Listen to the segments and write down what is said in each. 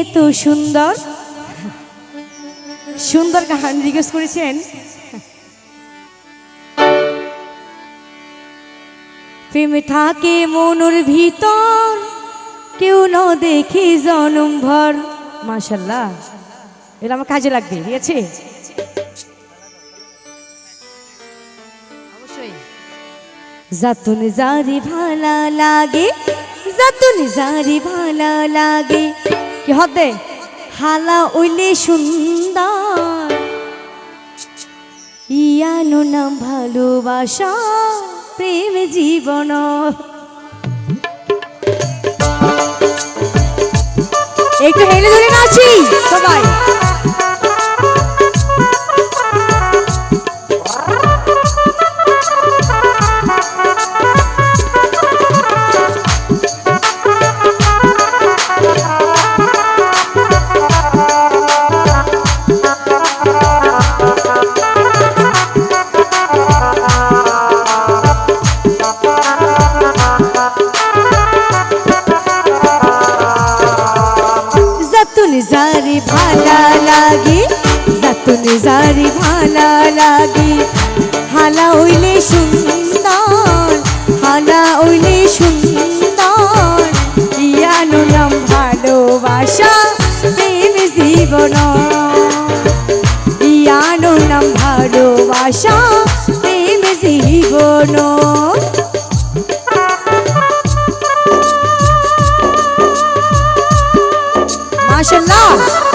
এত সুন্দর। সুন্দর কাহানি রিকোয়েস্ট করেছেন। প্রেম থাকে মনুর ভিতর কেউ ন দেখি জনম ভর। মাশাল্লাহ এটা আমার কাজে লাগবে ঠিক আছে? যাতুন জারি ভালা লাগে যাতুন জারি ভালা লাগে। কি হতে হালা উইলে সুন্দর। ইয়ানো না ভালোবাসা, প্রেম জীবন। একটু হেলে ধরে নাচি সবাই। লাগে, যাতুন জারি ভালা লাগে। হালা হইলে সুন্দর, হালা হইলে সুন্দর। ইয়ানো নাম ভালোবাসা, প্রেম জীবন। ইয়ানো নাম ভালোবাসা, প্রেম জীবন। মাশাল্লাহ।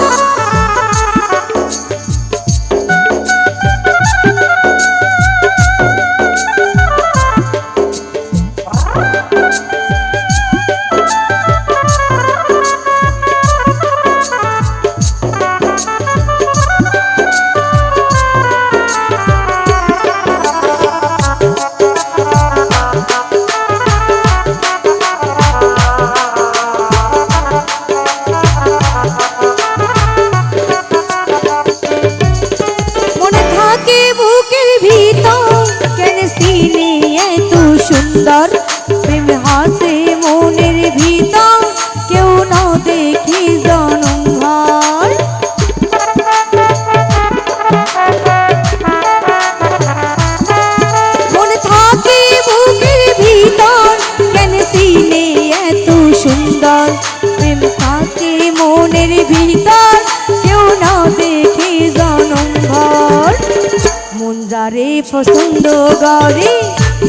পছন্দ করে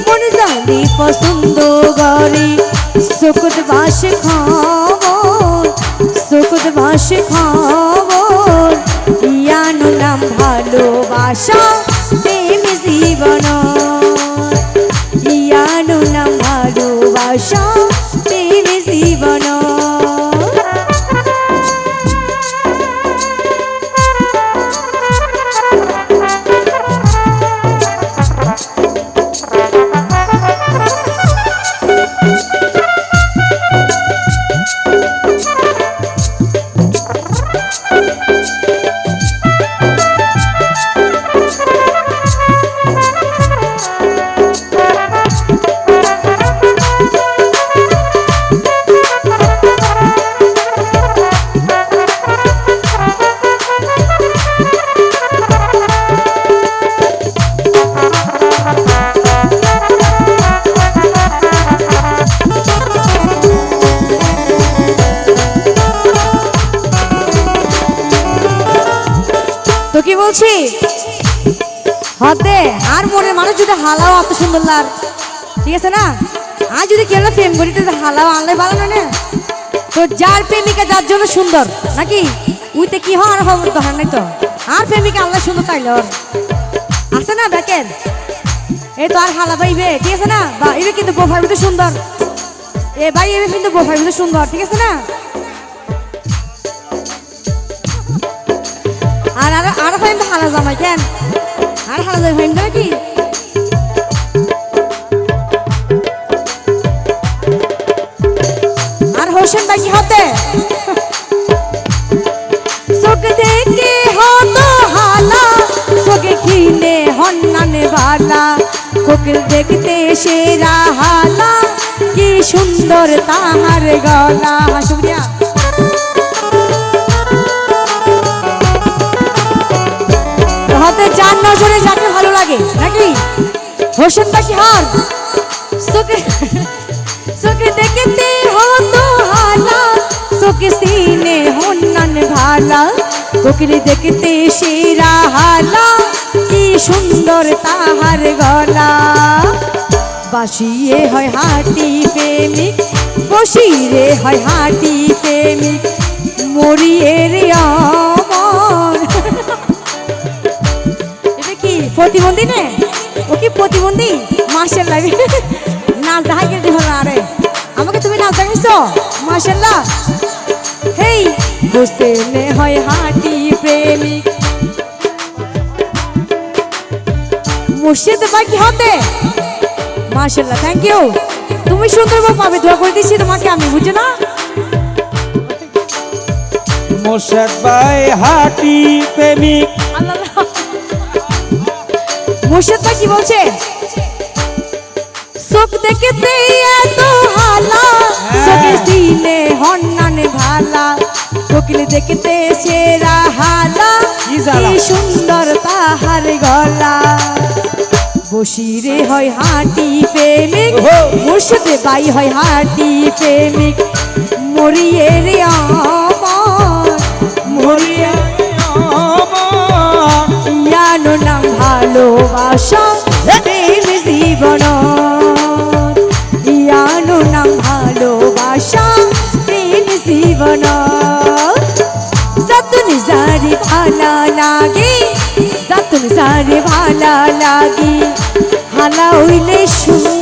মন জানি পছন্দ করে সুকুত বাস খবর সুকুত বাস খবর ইয়ানো নাম ভালোবাসা, প্রেম জীবন। ইয়ানো নাম ভালোবাসা তো কি বলছি? হতে, আর মনের মানুষ যদি হালাও অত সুন্দর লাগ ঠিক আছে না? আর যদি কেউ প্রেম করি, তো হালাও আনলে ভালো না না? তো যার প্রেমিকা যার জন্য সুন্দর, নাকি? উইতে কি আর হওয়ার দরকার নাই তো? আর প্রেমিকা আনলে সুন্দর তাইলে আছে না দেখেন এই তো আর হালা পাইবে, ঠিক আছে না? বা, এবে কিন্তু বোফার ভিতরে সুন্দর। এ ভাই, এবে কিন্তু বোফার ভিতরে সুন্দর, ঠিক আছে না? আর আর ফাইন হালা জামাই, কেন? আর হালা জামাই ফাইন নাকি? আর হোসেন ভাই কি হতে? চোখ দেখে হতো হালা, চোখে খিনে হন্নানে বালা কোকিল দেখতে সেরা হালা, কি সুন্দর তাহার গলা। হাসুবিয়া হোসেনবাসী হর। চোখে চোখে দেখতে হতো হালা। চোখে সিনে হন্নান ভালা। কোকিলি দেখতে সেরা হালা। কি সুন্দর তাহার গলা। বাসিয়ে হয় হাটি প্রেমিক বসিরে হয় হাটি প্রেমিক। মরিয়ে রে আমার এটা কি প্রতিবন্ধী নে? ও কি প্রতিবন্ধী? মার্শাল্লাহ নাচ দেখাই গেলে হলো আরে আমাকে তুমি নাচ দেখাইছো মার্শাল্লাহ হেই। বসে নে হয় হাঁটি প্রেমিক। মুর্শিদ ভাই কি হবে মার্শাল্লাহ থ্যাংক ইউ তুমি সুন্দর বউ পাবে দোয়া করে দিচ্ছি তোমাকে আমি বুঝছ না? মোর্শেদ ভাই হাটি প্রেমিক। আল্লাহ। মুর্শিদ ভাই কি বলছে? চোখ দেখতে এত হালা চোখে সিনে হন্নানে ভালা কোকিল দেখতে সেরা হালা কি সুন্দর তাহার গলা। বসিরে হয় হাঁটি প্রেমিক। মুর্শিদে বাই হয় হাঁটি প্রেমিক। মরিয়ে রে আমার মরিয়ে ভালোবাসা প্রেম জীবন। ইয়ানো নাম ভালোবাসা, প্রেম জীবন। যতন সারি ভালা লাগে, যতন সারি ভালা লাগে হালা হইলে সুন্দর